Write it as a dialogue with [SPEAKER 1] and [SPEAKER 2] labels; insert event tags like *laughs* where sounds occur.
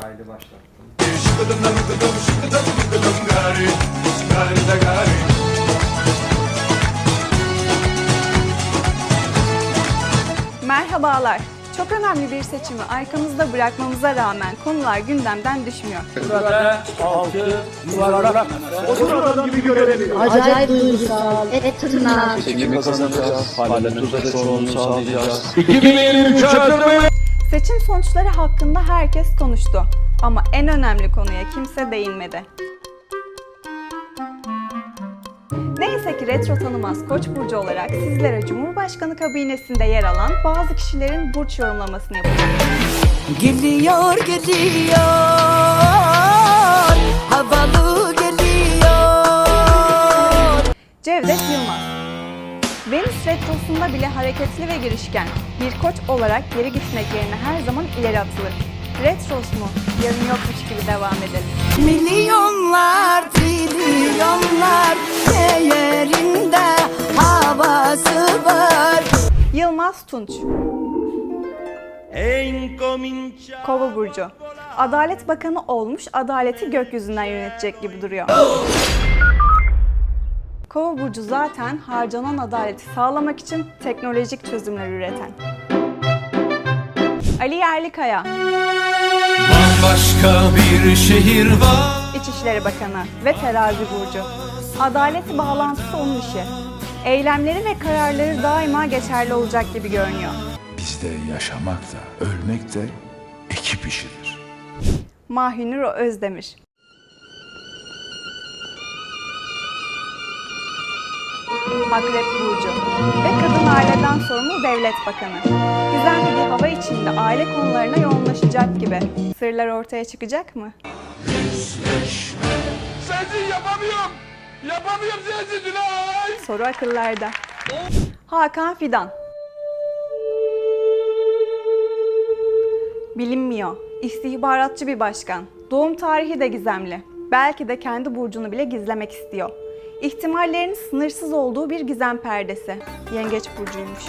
[SPEAKER 1] Kaydı başlattım.
[SPEAKER 2] Merhabalar. Çok önemli bir seçimi arkamızda bırakmamıza rağmen konular gündemden düşmüyor.
[SPEAKER 3] Acayip duygusal, et tırnak,
[SPEAKER 4] Seçimi kazanacağız. Parlamentoda çoğunluğu sağlayacağız.
[SPEAKER 2] Seçim sonuçları hakkında herkes konuştu. Ama en önemli konuya kimse değinmedi. Neyse ki retro tanımaz Koç burcu olarak sizlere Cumhurbaşkanı kabinesinde yer alan bazı kişilerin burç yorumlamasını yapacağım.
[SPEAKER 5] Geliyor geliyor
[SPEAKER 2] Venüs retrosunda bile hareketli ve girişken bir koç olarak geri gitmek yerine her zaman ileri atılır. Retros mu? Yarın yokmuş gibi devam edelim.
[SPEAKER 5] Milyonlar trilyonlar Değerinde havası var
[SPEAKER 2] Yılmaz Tunç. Kova burcu. Adalet Bakanı olmuş, adaleti gökyüzünden yönetecek gibi duruyor. *laughs* Kova burcu zaten harcanan adaleti sağlamak için teknolojik çözümler üreten. Ali Yerlikaya,
[SPEAKER 6] Başka bir şehir var
[SPEAKER 2] İçişleri Bakanı ve Terazi burcu. Adaleti bağlantısı onun işi. Eylemleri ve kararları daima geçerli olacak gibi görünüyor.
[SPEAKER 7] Bizde yaşamak da ölmek de ekip işidir.
[SPEAKER 2] Mahinur Özdemir. Akrep Burcu ve kadın aileden sorumlu devlet bakanı. Gizemli bir hava içinde aile konularına yoğunlaşacak gibi. Sırlar ortaya çıkacak mı?
[SPEAKER 6] Sensiz yapamıyorum Yapamıyorum sensiz Tülay
[SPEAKER 2] Soru akıllarda. Hakan Fidan. Bilinmiyor. İstihbaratçı bir başkan. Doğum tarihi de gizemli. Belki de kendi burcunu bile gizlemek istiyor. İhtimallerin sınırsız olduğu bir gizem perdesi. Yengeç burcuymuş.